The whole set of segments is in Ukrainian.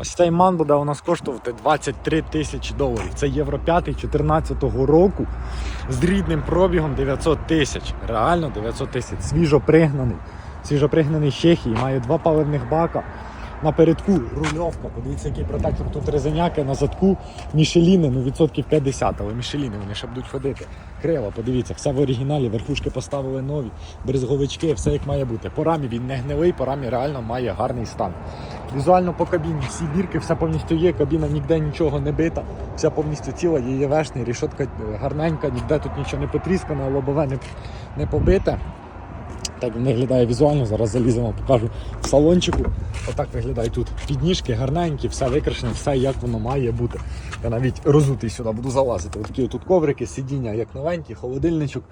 Ось цей ман буде у нас коштувати 23 тисячі доларів. Це Євро 5 2014 року з рідним пробігом 900 тисяч. Реально 900 тисяч. Свіжо пригнаний. Свіжо пригнаний з Чехії. Має два паливних бака. Напередку рульовка. Подивіться, який протектор тут резиняки на задку. Мішеліни, ну відсотків 50, але мішеліни вони ще будуть ходити. Крила, подивіться, все в оригіналі, верхушки поставили нові, брезговички, все як має бути. По рамі він не гнилий, по рамі реально має гарний стан. Візуально по кабіні всі бірки, все повністю є, кабіна ніде нічого не бита, вся повністю ціла, її вешний, рішотка гарненька, ніде тут нічого не потріскане, лобове не, не побите. Так виглядає візуально, зараз заліземо, покажу в салончику. Отак виглядає тут. Підніжки гарненькі, все викрашене, все як воно має бути. Я навіть розутий сюди буду залазити. Такі тут коврики, сидіння як новенькі, холодильничок,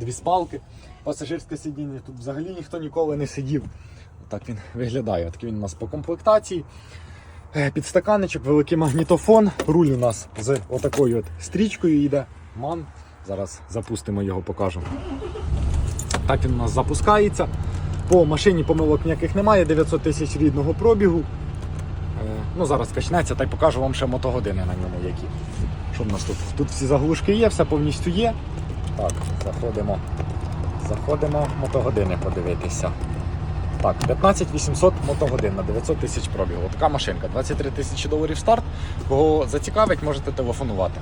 дві спалки, пасажирське сидіння. Тут взагалі ніхто ніколи не сидів. Так він виглядає. Такий він у нас по комплектації. Е, Підстаканечок, великий магнітофон. Руль у нас з отакою от стрічкою йде. Ман. Зараз запустимо його, покажемо. Так він у нас запускається. По машині помилок ніяких немає, 900 тисяч рідного пробігу. Е, Ну, зараз качнеться, та й покажу вам ще мотогодини на ньому які. Що в нас тут? Тут всі заглушки є, все повністю є. Так, заходимо. Заходимо мотогодини подивитися. Так, 15 800 мотогодин на 900 тисяч пробігу. Така машинка, 23 тисячі доларів старт. Кого зацікавить, можете телефонувати.